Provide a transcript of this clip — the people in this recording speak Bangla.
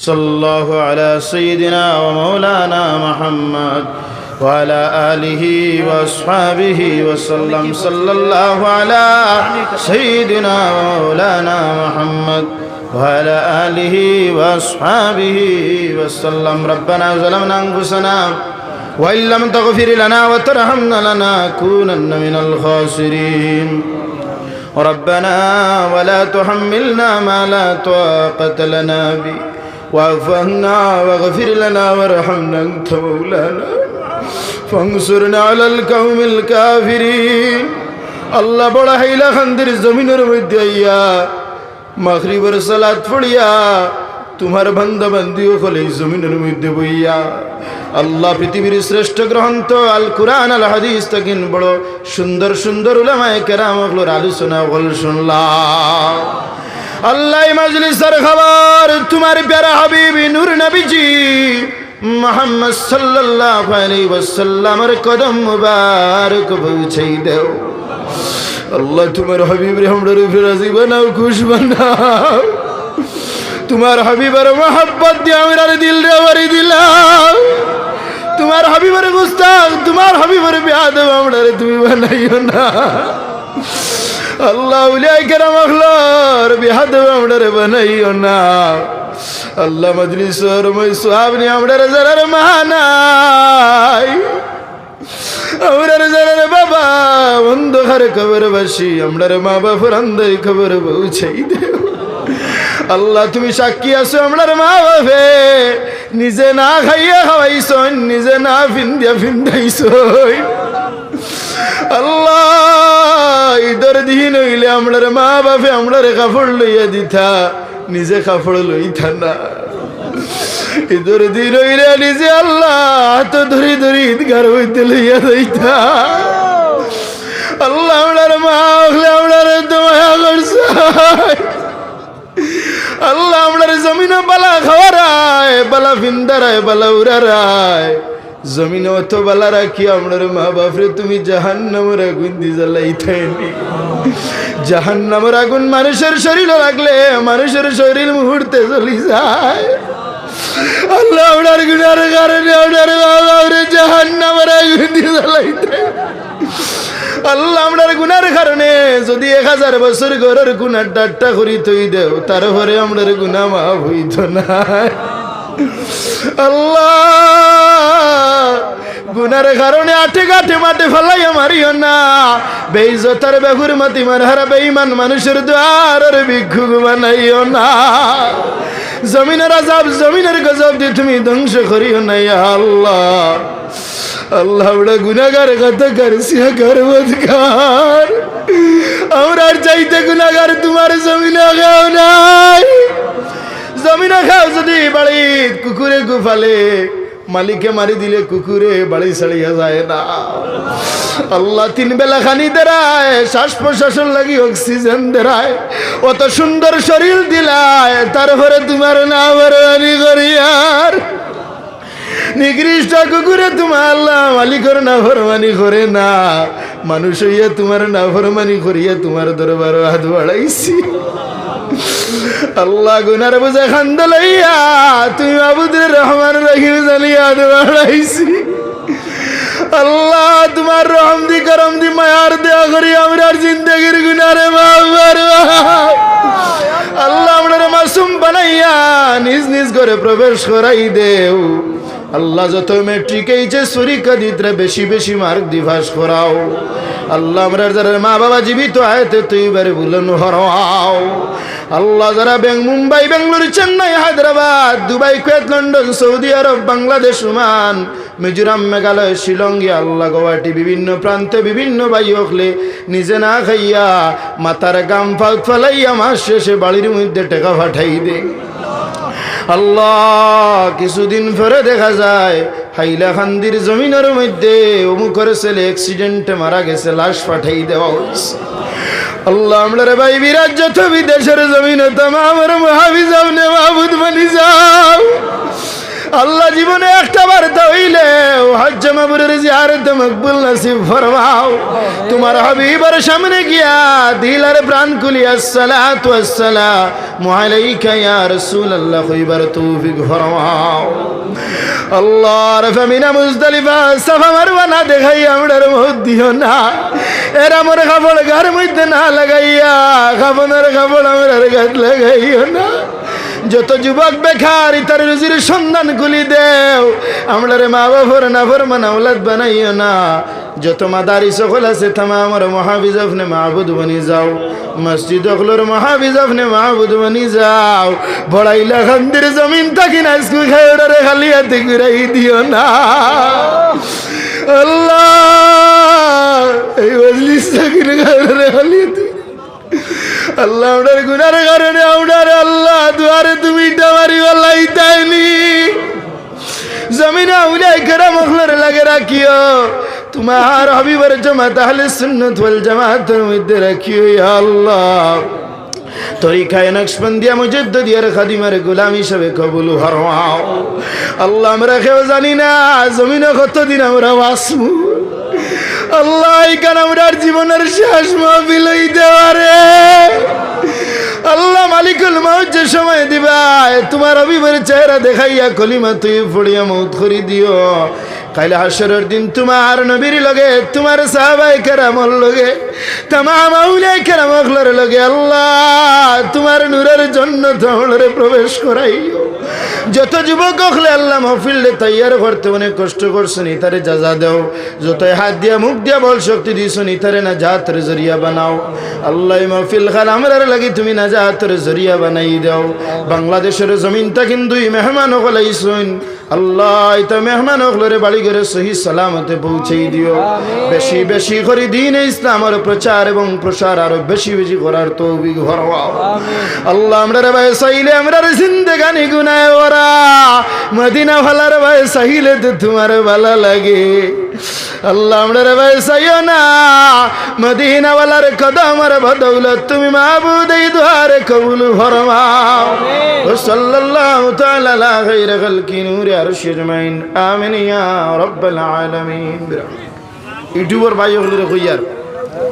صلى الله على سيدنا ومولانا محمد وعلى آله وأصحابه وسلم. صلى الله على سيدنا ومولانا محمد وعلى آله وأصحابه وسلم. ربنا ظلمنا أنفسنا وإن لم تغفر لنا وترحمنا لنكونن من الخاسرين. ربنا ولا تحملنا ما لا طاقة لنا به. واعف عنا واغفر لنا وارحمنا أنت مولانا فانصرنا على القوم الكافرين আল্লাহ বড় হাইলা খান্দির জমিনের মধ্যে আইয়া মাগরিবের সালাত পড়িয়া তোমার বান্দা বান্দিও হলে জমিনের মধ্যে বইয়া আল্লাহ পৃথিবীর শ্রেষ্ঠ গ্রন্থ আল কুরআন আল হাদিস তাকিন বড় সুন্দর সুন্দর উলামায়ে কেরাম হলোর আলোচনা বল শুনলাম আল্লাহ মজলিসের খাবার, তোমার প্যারা হাবিবি নূর নবীজি মোহাম্মদ সাল্লাল্লাহু আলাইহি ওয়াসাল্লামের কদম মুবারক পৌঁছাই দেও। আল্লাহ তোমার হাবিব রে আমরা রাজি বানাও খুশ বানাও তোমার হাবিবের মোহাব্বত দিয়ে আমার দিল রে বাড়ি দিলাম তোমার হাবিবের গুস্তাখ, তোমার হাবিবের বিয়াদব আমরা তুমি বানাইও না। আল্লাহ উলিয়াই কেরাম আখলার বিহাদব আমরা রে বানাইও না। আল্লাহ মজলিসর মই সুহাবনি আমরা রে জারার মানাই আমরার জানার বাবা, অন্ধকার খবর বাসি আমরার মা বাবার অন্ধের খবর পৌঁছাই দেও। আল্লাহ তুমি সাক্ষী আছো আমরার মা বাপে, নিজে না খাইয়া খাওয়াইছ নিজে না ফিন্দিয়া ফিন্দাইছ আল্লাহ ঈদের দিন হইলে আমরার মা বাপে আমরার কাপড় লইয়া দিথা নিজে কাপড় লইথা না। ঈদের দিন হইলে নিজে আল্লাহ হাত ধরি ধরি ঈদগার হইতে লইয়া যাইতা। আল্লাহ আমরার মা হলে আমরার দমায়া করছে। আল্লাহ আমরার জমিনে বালা খাওয়ারায়, বালা ফিন্দারায়, বালা উড়ারায়। জমিনে অত বালা রাখি, আমরার মা বাপরে তুমি জাহান্নামের আগুন দি জ্বালাইথাইনি জাহান্নামের আগুন মানুষের শরীরে লাগলে, মানুষের শরীর মুহূর্তে চলি যায়। আল্লাহ দিয়ে আল্লাহ যদি এক হাজার বছর ঘরের গুনার ডাট্টা করি তৈ দেও, তারপরে আমরার গুনা মাফ হইত না। আল্লাহ গুনার কারণে আটে গাঠে মাঠে ফেলাই মারিও না। বেইজতার বেগুর মাতি মারহারা বেইমান মানুষের দ্বারের ভিক্ষুক বানাইও না। জমিনের আজাব, জমিনের গজব দিয়ে তুমি ধ্বংস করিও না ইয়া আল্লাহ। আল্লাহ আমরা গুনাগার কথা করছিয়া গর্বৎকার আমরা চাইতে গুনাগার তোমার জমিনে খাও নাই। জমিনে খাও যদি বাড়ি কুকুরে গুফালে মালিকে মারি দিলে কুকুরে বাড়ি ছাড়িয়া যায় না। আল্লাহ তিন বেলা খানি দেরায় শ্বাস প্রশ্বাসন লাগি অক্সিজেন দেরায়। অত সুন্দর শরীর দিলায়, তারপরে তোমার নাম করিয়ার। নিকৃষ্ট কুকুরে তোমার আল্লাহ মালিকর না ফরমানি করে না। মানুষ হইয়া তোমার না ফরমানি করিয়া তোমার দরবার হাত বাড়াইছি। আল্লাহ গুনার বুঝে খান্দ লইয়া তুমি আবুদের রহমান রহিম জানিয়া হাত আল্লাহ তোমার রহম দি করম দি মায়ার দেয়া করি, আমরা জিন্দগির গুনারে মাফার আল্লাহ আমরা মাসুম বানাইয়া নিজ নিজ করে প্রবেশ করাই দেও। আল্লাহ যত মেট্রিক এইচে পরীক্ষা দিতে বেশি বেশি মার্ক দিভাস করাও। আল্লাহ আমরা যারা মা বাবা জীবিত, আয়তে তুই বারে বুলন হরাও। আল্লাহ যারা ব্যাং Mumbai Bengaluru Chennai, Hyderabad, Dubai, Kuwait, London, Saudi Arab, Bangladesh, Oman, Mizoram, Meghalaya Shillong আল্লাহ গৌহাটি বিভিন্ন প্রান্তে বিভিন্ন বাই হকলে নিজে না খাইয়া মাথার গাম ফাউত ফালাইয়া মাস শেষে বাড়ির মধ্যে টেকা পাঠাই দে আল্লাহ, কিছুদিন পরে দেখা যায় হাইলা হাইলাখান্দির জমিনের মধ্যে অমুকের ছেলে অ্যাক্সিডেন্টে মারা গেছে, লাশ পাঠাই দেওয়া হয়েছে। আল্লাহ, আমরা রে ভাই বিরাজ্য তো বিদেশের জমিনে তাম আমার মহাবিজ আপনি মাহবুদ যাও। আল্লাহ জীবনে একটা বার হইলে হজ্জ মাবরুর জিয়ারত মকবুল নসিব ফরমাও। তোমার হাবিবের সামনে গিয়া দিল আর প্রাণ খুলি আসসালাতু আসসালামু আলাইকা ইয়া রাসূলুল্লাহ কইবার তৌফিক ফরমাও। আল্লাহর ফামিনা মুজদালিফা, সাফা মারবা না দেখাই আমরার মত দিও না। এরা মোর কাপড় ঘর মধ্যে না লাগাইয়া কাপনের কাপড় আমরার গাছ লাগাইও না। যত যুবক বেকার ইতার রুজির সন্ধান খুলি দেও আমরারে মা বাবার না ফরমান আওলাদ বানাইও না। যত মাদারি সকল আছে থামা আমার মহাবিজ আপনি মাহবুদ বনি যাও। মসজিদ অকলোর মহাবিজ আপনি মাহবুদ বনি যাও। বড়াইলা খান্দির জমিন থাকি না স্কুল খাই ওরে খালি হাতে ঘুরাই দিও না। আল্লাহ, এই মজলিস থাকি না খালি হাতে আল্লাহ ওনার গুনার কারণে ওনার আল্লাহ দুয়ারে তুমি ডামারি আল্লাহ তাইনি। জমিনে উলাই করা মখলার লাগে রাখিও। তোমার হবিবর জমা তাহলে সুন্নত ওয়াল জামাতের মধ্যে রাখিও আল্লাহ। তরিকায় নকশবন্দিয়া মুজদ্দিয়ার খাদিমার গোলাম হিসেবে কবুল হরমাও আল্লাহ আমরা কেউ জানি না, জমিনে কতদিন আমরা বাসমু আল্লাহ এখানে আমরার জীবনের শেষ মাহফিল হইতে পারে। আল্লাহ মালিকুল মাউত যে সময় দিবা, তোমার অবিবের চেহারা দেখাইয়া কলিমা তুই পড়িয়া মৌত করি দিও। কাইলে হাসরের দিন তোমার নবীর লগে, তোমার সাহাবাই কেরামর লগে, তামাম আউলিয়া কেরামকলর লগে আল্লাহ, তোমার নূরের জন্য তোমার প্রবেশ করাইও। যত যুবক হলে আল্লাহ মহফিল্লে তৈয়ার করতে অনেক কষ্ট করছ, নিতারে যা যাজা দেও। যত হাত দিয়া, মুখ দিয়া বল শক্তি দিছো, নিতারে না জাতের জরিয়া বানাও। আল্লাহ মহফিল খান আমরার লাগে তুমি না জাতের জরিয়া বানাই দাও। বাংলাদেশের জমিনটা কিন্তু মেহমান হলাইছুন আল্লাহ তো মেহমান হলরে বাড়ি ঘরে সহি সালামতে পৌঁছেই দিও। বেশি বেশি করে দিন ইসলামের প্রচার এবং প্রসার আরও বেশি বেশি করার তো ভরওয়াও আল্লাহ আমরা রে ভাই সাইলে আমরা রে জিন্দেগানি গুনায় ওরা মদিনা ভালার ভাই সাইলে তো তোমার ভালো লাগে। আল্লাহ আমরা রে ভাই সাইও না মদিনা ওয়ালার কদমর বদৌলত তুমি মাহবুদ এই দুয়ারে কবুল ফরমাও। ও সাল্লাল্লাহু তাআলা লা গায়রা খালকি নূরি আরশ আজমাইন। আমিন ইয়া রাব্বাল আলামিন। ইউটিউবার ভাই হলে কইয়ার।